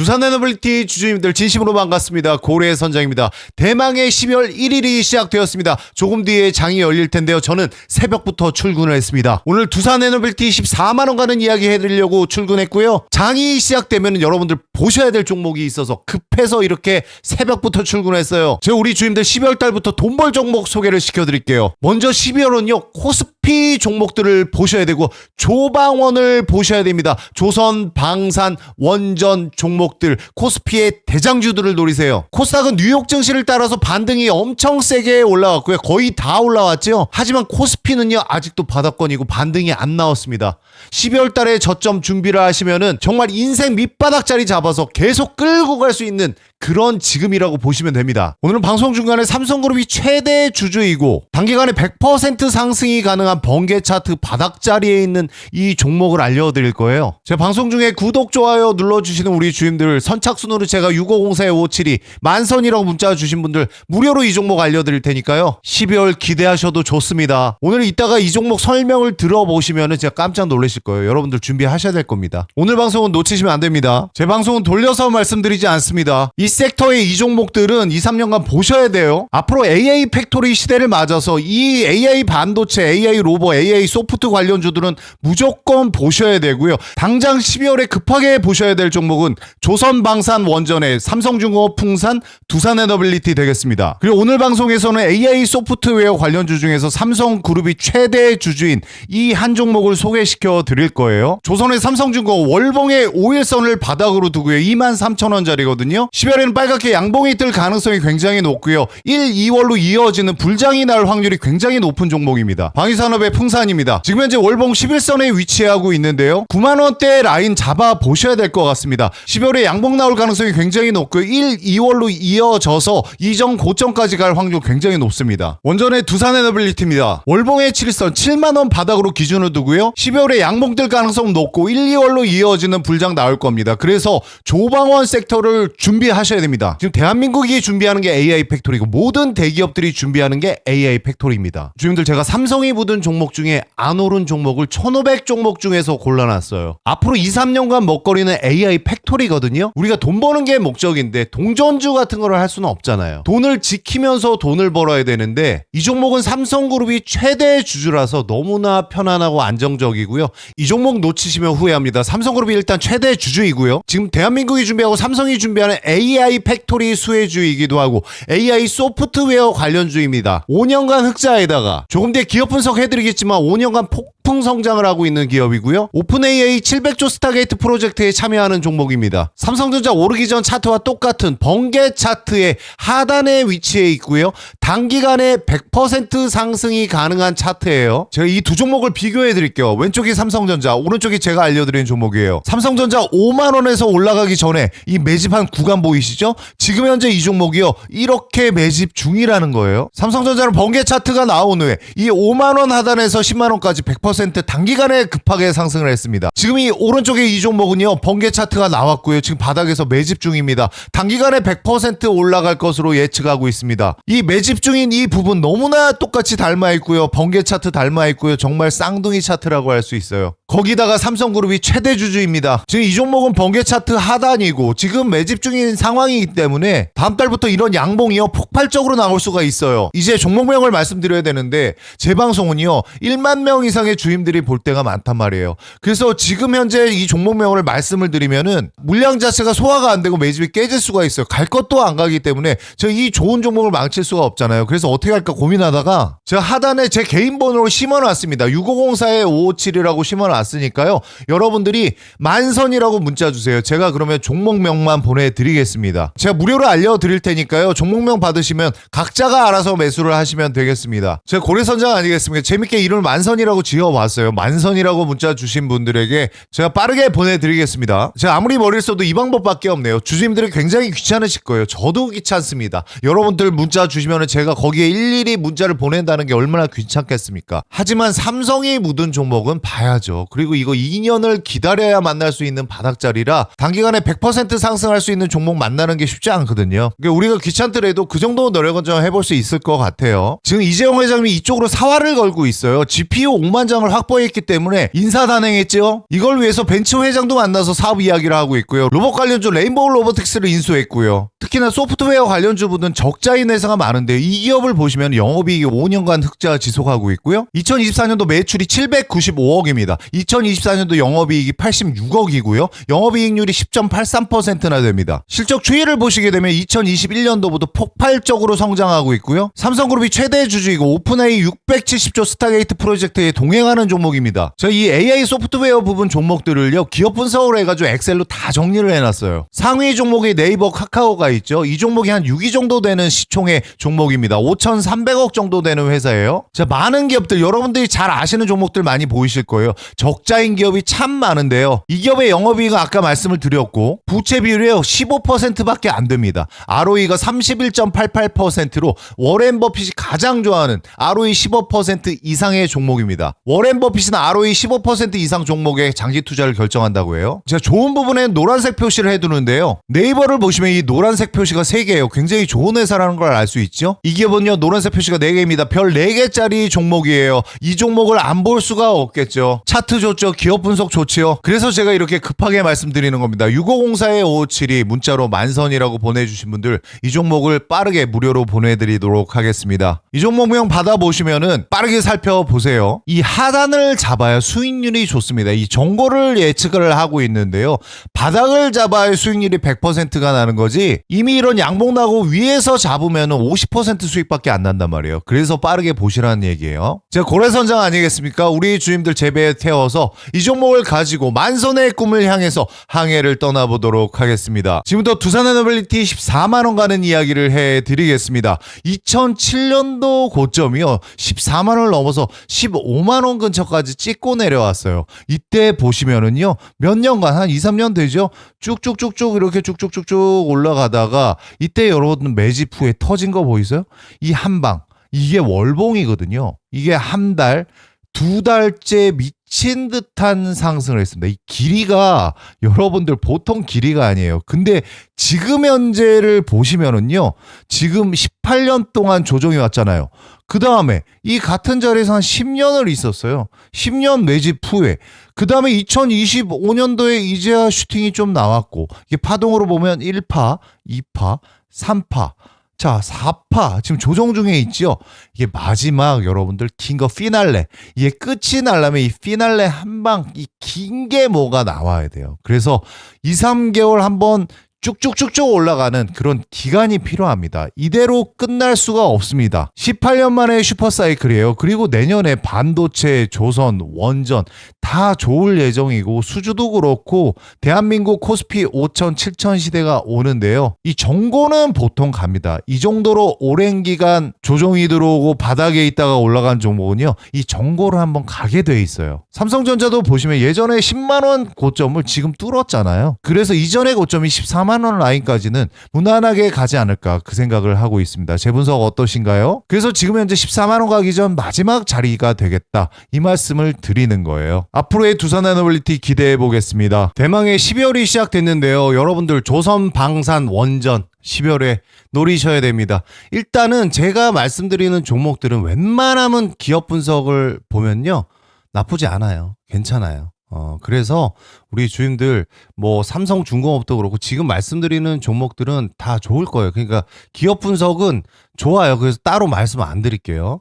두산 에너빌리티 주주님들 진심으로 반갑습니다. 고래 선장입니다. 대망의 12월 1일이 시작되었습니다. 조금 뒤에 장이 열릴 텐데요. 저는 새벽부터 출근을 했습니다. 오늘 두산 에너빌리티 14만 원 가는 이야기 해드리려고 출근했고요. 장이 시작되면 여러분들 보셔야 될 종목이 있어서 급해서 이렇게 새벽부터 출근했어요. 제가 우리 주님들 12월 달부터 돈 벌 종목 소개를 시켜드릴게요. 먼저 12월은요 코스피 종목들을 보셔야 되고 조방원을 보셔야 됩니다. 조선, 방산, 원전 종목들 코스피의 대장주들을 노리세요. 코스닥은 뉴욕 증시를 따라서 반등이 엄청 세게 올라왔고요. 거의 다 올라왔죠. 하지만 코스피는요 아직도 바닥권이고 반등이 안 나왔습니다. 12월 달에 저점 준비를 하시면은 정말 인생 밑바닥 자리 잡아서 계속 끌고 갈 수 있는 그런 지금이라고 보시면 됩니다. 오늘은 방송 중간에 삼성그룹이 최대 주주이고 단기간에 100% 상승이 가능한 번개 차트 바닥 자리에 있는 이 종목을 알려드릴 거예요. 제 방송 중에 구독, 좋아요 눌러주시는 우리 주임들 선착순으로 제가 6504-572 만선이라고 문자 주신 분들 무료로 이 종목 알려드릴 테니까요. 12월 기대하셔도 좋습니다. 오늘 이따가 이 종목 설명을 들어보시면 제가 깜짝 놀라실 거예요. 여러분들 준비하셔야 될 겁니다. 오늘 방송은 놓치시면 안 됩니다. 제 방송은 돌려서 말씀드리지 않습니다. 이 섹터의 이 종목들은 2, 3년간 보셔야 돼요. 앞으로 AI 팩토리 시대를 맞아서 이 AI 반도체, AI 로버, AI 소프트 관련주들은 무조건 보셔야 되고요. 당장 12월에 급하게 보셔야 될 종목은 조선방산 원전의 삼성중공업 풍산 두산에너빌리티 되겠습니다. 그리고 오늘 방송에서는 AI 소프트웨어 관련주 중에서 삼성그룹이 최대 주주인 이 한 종목을 소개시켜 드릴 거예요. 조선의 삼성중공업 월봉의 5일선을 바닥으로 두고요. 23,000원짜리거든요. 12월에 는 빨갛게 양봉이 뜰 가능성이 굉장히 높고요. 1, 2월로 이어지는 불장이 날 확률이 굉장히 높은 종목입니다. 방위산업의 풍산입니다. 지금 현재 월봉 11선에 위치하고 있는데요. 9만원대 라인 잡아 보셔야 될 것 같습니다. 12월에 양봉 나올 가능성이 굉장히 높고요. 1, 2월로 이어져서 이전 고점까지 갈 확률 굉장히 높습니다. 원전의 두산에너빌리티입니다. 월봉의 7선 7만원 바닥으로 기준을 두고요. 12월에 양봉 뜰 가능성 높고 1, 2월로 이어지는 불장 나올 겁니다. 그래서 조방원 섹터를 준비하 셔야 됩니다. 지금 대한민국이 준비하는 게 AI 팩토리고 모든 대기업들이 준비하는 게 AI 팩토리입니다. 주님들 제가 삼성이 묻은 종목 중에 안 오른 종목을 1500 종목 중에서 골라놨어요. 앞으로 2, 3년간 먹거리는 AI 팩토리거든요. 우리가 돈 버는 게 목적인데 동전주 같은 거를 할 수는 없잖아요. 돈을 지키면서 돈을 벌어야 되는데 이 종목은 삼성그룹이 최대 주주라서 너무나 편안하고 안정적이고요. 이 종목 놓치시면 후회합니다. 삼성그룹이 일단 최대 주주이고요. 지금 대한민국이 준비하고 삼성이 준비하는 AI 팩토리 수혜주이기도 하고 AI 소프트웨어 관련주입니다. 5년간 흑자에다가 조금 뒤에 기업 분석 해드리겠지만 5년간 폭 풍 성장을 하고 있는 기업이고요. 오픈 AI 700조 스타게이트 프로젝트에 참여하는 종목입니다. 삼성전자 오르기 전 차트와 똑같은 번개 차트의 하단에 위치해 있고요. 단기간에 100% 상승이 가능한 차트예요. 제가 이 두 종목을 비교해 드릴게요. 왼쪽이 삼성전자, 오른쪽이 제가 알려드리는 종목이에요. 삼성전자 5만 원에서 올라가기 전에 이 매집한 구간 보이시죠? 지금 현재 이 종목이요. 이렇게 매집 중이라는 거예요. 삼성전자는 번개 차트가 나온 후에 이 5만 원 하단에서 10만 원까지 100% 단기간에 급하게 상승을 했습니다. 지금 이 오른쪽에 이 종목은요. 번개 차트가 나왔고요. 지금 바닥에서 매집 중입니다. 단기간에 100% 올라갈 것으로 예측하고 있습니다. 이 매집 중인 이 부분 너무나 똑같이 닮아 있고요. 번개 차트 닮아 있고요. 정말 쌍둥이 차트라고 할 수 있어요. 거기다가 삼성그룹이 최대 주주입니다. 지금 이 종목은 번개 차트 하단이고 지금 매집 중인 상황이기 때문에 다음 달부터 이런 양봉이요 폭발적으로 나올 수가 있어요. 이제 종목명을 말씀드려야 되는데 제 방송은요 1만 명 이상의 주임들이 볼 때가 많단 말이에요. 그래서 지금 현재 이 종목명을 말씀을 드리면은 물량 자체가 소화가 안 되고 매집이 깨질 수가 있어요. 갈 것도 안 가기 때문에 제가 이 좋은 종목을 망칠 수가 없잖아요. 그래서 어떻게 할까 고민하다가 제가 하단에 제 개인 번호를 심어놨습니다. 6504에 557이라고 심어놨으니까요. 여러분들이 만선이라고 문자 주세요. 제가 그러면 종목명만 보내드리겠습니다. 제가 무료로 알려드릴 테니까요. 종목명 받으시면 각자가 알아서 매수를 하시면 되겠습니다. 제가 고래선장 아니겠습니까? 재밌게 이름을 만선이라고 지어 봤어요. 만선이라고 문자 주신 분들에게 제가 빠르게 보내드리겠습니다. 제가 아무리 머리를 써도 이 방법밖에 없네요. 주주님들이 굉장히 귀찮으실 거예요. 저도 귀찮습니다. 여러분들 문자 주시면 제가 거기에 일일이 문자를 보낸다는 게 얼마나 귀찮겠습니까? 하지만 삼성이 묻은 종목은 봐야죠. 그리고 이거 2년을 기다려야 만날 수 있는 바닥자리라 단기간에 100% 상승할 수 있는 종목 만나는 게 쉽지 않거든요. 그러니까 우리가 귀찮더라도 그 정도 노력은 좀 해볼 수 있을 것 같아요. 지금 이재용 회장님이 이쪽으로 사활을 걸고 있어요. GPU 5만 장 시장을 확보했기 때문에 인사단행했죠. 이걸 위해서 벤츠 회장도 만나서 사업 이야기를 하고 있고요. 로봇 관련주 레인보우 로보틱스를 인수했고요. 특히나 소프트웨어 관련주분은 적자인 회사가 많은데 이 기업을 보시면 영업이익이 5년간 흑자 지속하고 있고요. 2024년도 매출이 795억입니다. 2024년도 영업이익이 86억이고요. 영업이익률이 10.83%나 됩니다. 실적 추이를 보시게 되면 2021년도부터 폭발적으로 성장하고 있고요. 삼성그룹이 최대 주주이고 오픈AI 670조 스타게이트 프로젝트에 동행하 는 종목입니다. 저희 이 AI 소프트웨어 부분 종목들을요. 기업 분석을 해가지고 엑셀로 다 정리를 해놨어요. 상위 종목이 네이버 카카오가 있죠. 이 종목이 한 6위 정도 되는 시총의 종목입니다. 5,300억 정도 되는 회사예요. 자, 많은 기업들 여러분들이 잘 아시는 종목들 많이 보이실 거예요. 적자인 기업이 참 많은데요. 이 기업의 영업이익은 아까 말씀을 드렸고 부채 비율이요 15%밖에 안 됩니다. ROE가 31.88%로 워렌 버핏이 가장 좋아하는 ROE 15% 이상의 종목입니다. 워렌 버핏은 ROE 15% 이상 종목에 장기 투자를 결정한다고 해요. 제가 좋은 부분에 노란색 표시를 해두는데요. 네이버를 보시면 이 노란색 표시가 3개예요. 굉장히 좋은 회사라는 걸 알 수 있죠. 이 기업은요 노란색 표시가 4개입니다. 별 4개짜리 종목이에요. 이 종목을 안 볼 수가 없겠죠. 차트 좋죠. 기업 분석 좋지요. 그래서 제가 이렇게 급하게 말씀드리는 겁니다. 6504-5572 문자로 만선이라고 보내주신 분들 이 종목을 빠르게 무료로 보내드리도록 하겠습니다. 이 종목명 받아보시면은 빠르게 살펴보세요. 이 하 단을 잡아야 수익률이 좋습니다. 이 정보를 예측을 하고 있는데요. 바닥을 잡아야 수익률이 100%가 나는 거지 이미 이런 양봉 나고 위에서 잡으면 50% 수익밖에 안 난단 말이에요. 그래서 빠르게 보시라는 얘기예요. 제가 고래선장 아니겠습니까? 우리 주임들 재배에 태워서 이 종목을 가지고 만선의 꿈을 향해서 항해를 떠나보도록 하겠습니다. 지금부터 두산 에너빌리티 14만 원 가는 이야기를 해드리겠습니다. 2007년도 고점이요 14만 원을 넘어서 15만 원 근처까지 찍고 내려왔어요. 이때 보시면은요 몇 년간 한 2, 3년 되죠. 쭉쭉쭉쭉 이렇게 쭉쭉쭉쭉 올라가다가 이때 여러분 매집 후에 터진 거 보이세요? 이 한 방 이게 월봉이거든요. 이게 한 달, 두 달째 미친 듯한 상승을 했습니다. 이 길이가 여러분들 보통 길이가 아니에요. 근데 지금 현재를 보시면은요. 지금 18년 동안 조정이 왔잖아요. 그 다음에 이 같은 자리에서 한 10년을 있었어요. 10년 매집 후에. 그 다음에 2025년도에 이제야 슈팅이 좀 나왔고, 이게 파동으로 보면 1파, 2파, 3파, 자, 4파 지금 조정 중에 있지요. 이게 마지막 여러분들 긴 거 피날레. 이게 끝이 나려면 이 피날레 한 방 이 긴 게 뭐가 나와야 돼요. 그래서 2, 3개월 한번 쭉쭉쭉쭉 올라가는 그런 기간이 필요합니다. 이대로 끝날 수가 없습니다. 18년 만에 슈퍼사이클이에요. 그리고 내년에 반도체, 조선, 원전 다 좋을 예정이고 수주도 그렇고 대한민국 코스피 5천, 7천 시대가 오는데요. 이 정고는 보통 갑니다. 이 정도로 오랜 기간 조정이 들어오고 바닥에 있다가 올라간 종목은요. 이 정고를 한번 가게 돼 있어요. 삼성전자도 보시면 예전에 10만 원 고점을 지금 뚫었잖아요. 그래서 이전의 고점이 14만 4만 원 라인까지는 무난하게 가지 않을까 그 생각을 하고 있습니다. 제 분석 어떠신가요? 그래서 지금 현재 14만 원 가기 전 마지막 자리가 되겠다 이 말씀을 드리는 거예요. 앞으로의 두산 에너빌리티 기대해 보겠습니다. 대망의 12월이 시작됐는데요. 여러분들 조선 방산 원전 12월에 노리셔야 됩니다. 일단은 제가 말씀드리는 종목들은 웬만하면 기업 분석을 보면요. 나쁘지 않아요. 괜찮아요. 어, 그래서 우리 주임들 뭐 삼성 중공업도 그렇고 지금 말씀드리는 종목들은 다 좋을 거예요. 그러니까 기업 분석은 좋아요. 그래서 따로 말씀 안 드릴게요.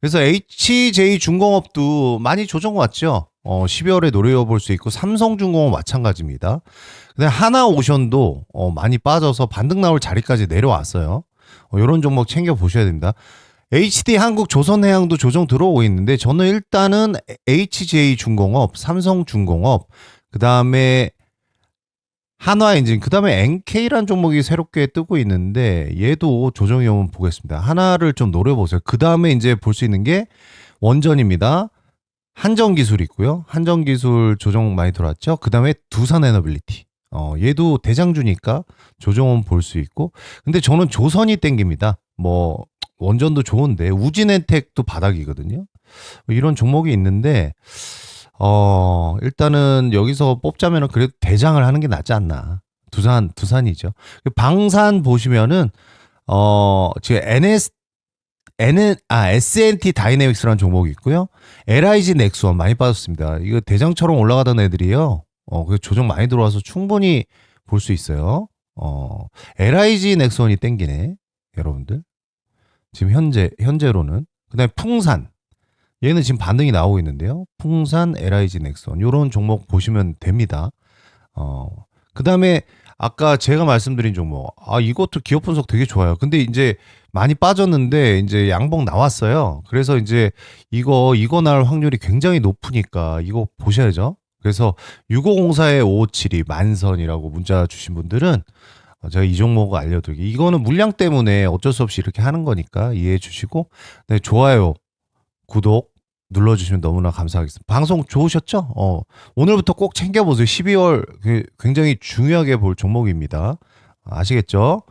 그래서 HJ중공업도 많이 조정 왔죠. 어, 12월에 노려볼 수 있고 삼성중공업 마찬가지입니다. 근데 하나오션도 어, 많이 빠져서 반등 나올 자리까지 내려왔어요. 어, 이런 종목 챙겨 보셔야 됩니다. HD 한국 조선해양도 조정 들어오고 있는데 저는 일단은 HJ 중공업, 삼성 중공업, 그 다음에 한화엔진, 그 다음에 NK란 종목이 새롭게 뜨고 있는데 얘도 조정이 오면 보겠습니다. 하나를 좀 노려보세요. 그 다음에 이제 볼 수 있는 게 원전입니다. 한정기술 있고요. 한정기술 조정 많이 들어왔죠. 그 다음에 두산에너빌리티. 어, 얘도 대장주니까 조정은 볼 수 있고. 근데 저는 조선이 땡깁니다. 뭐 원전도 좋은데 우진엔텍도 바닥이거든요. 이런 종목이 있는데 어 일단은 여기서 뽑자면은 그래도 대장을 하는 게 낫지 않나. 두산 두산이죠. 방산 보시면은 어 지금 NS N, 아, SNT 다이내믹스라는 종목이 있고요. LIG 넥스원 많이 빠졌습니다. 이거 대장처럼 올라가던 애들이요. 어, 그 조정 많이 들어와서 충분히 볼 수 있어요. 어, LIG 넥스원이 땡기네. 여러분들. 지금 현재, 현재로는. 그 다음에 풍산. 얘는 지금 반등이 나오고 있는데요. 풍산, LIG 넥스원. 요런 종목 보시면 됩니다. 어, 그 다음에 아까 제가 말씀드린 종목. 아, 이것도 기업 분석 되게 좋아요. 근데 이제 많이 빠졌는데 이제 양봉 나왔어요. 그래서 이제 이거 이거 날 확률이 굉장히 높으니까 이거 보셔야죠. 그래서 6504에 5572 만선이라고 문자 주신 분들은 어, 제가 이 종목을 알려드리기. 이거는 물량 때문에 어쩔 수 없이 이렇게 하는 거니까 이해해 주시고 네, 좋아요, 구독 눌러주시면 너무나 감사하겠습니다. 방송 좋으셨죠? 어, 오늘부터 꼭 챙겨보세요. 12월 그 굉장히 중요하게 볼 종목입니다. 아시겠죠?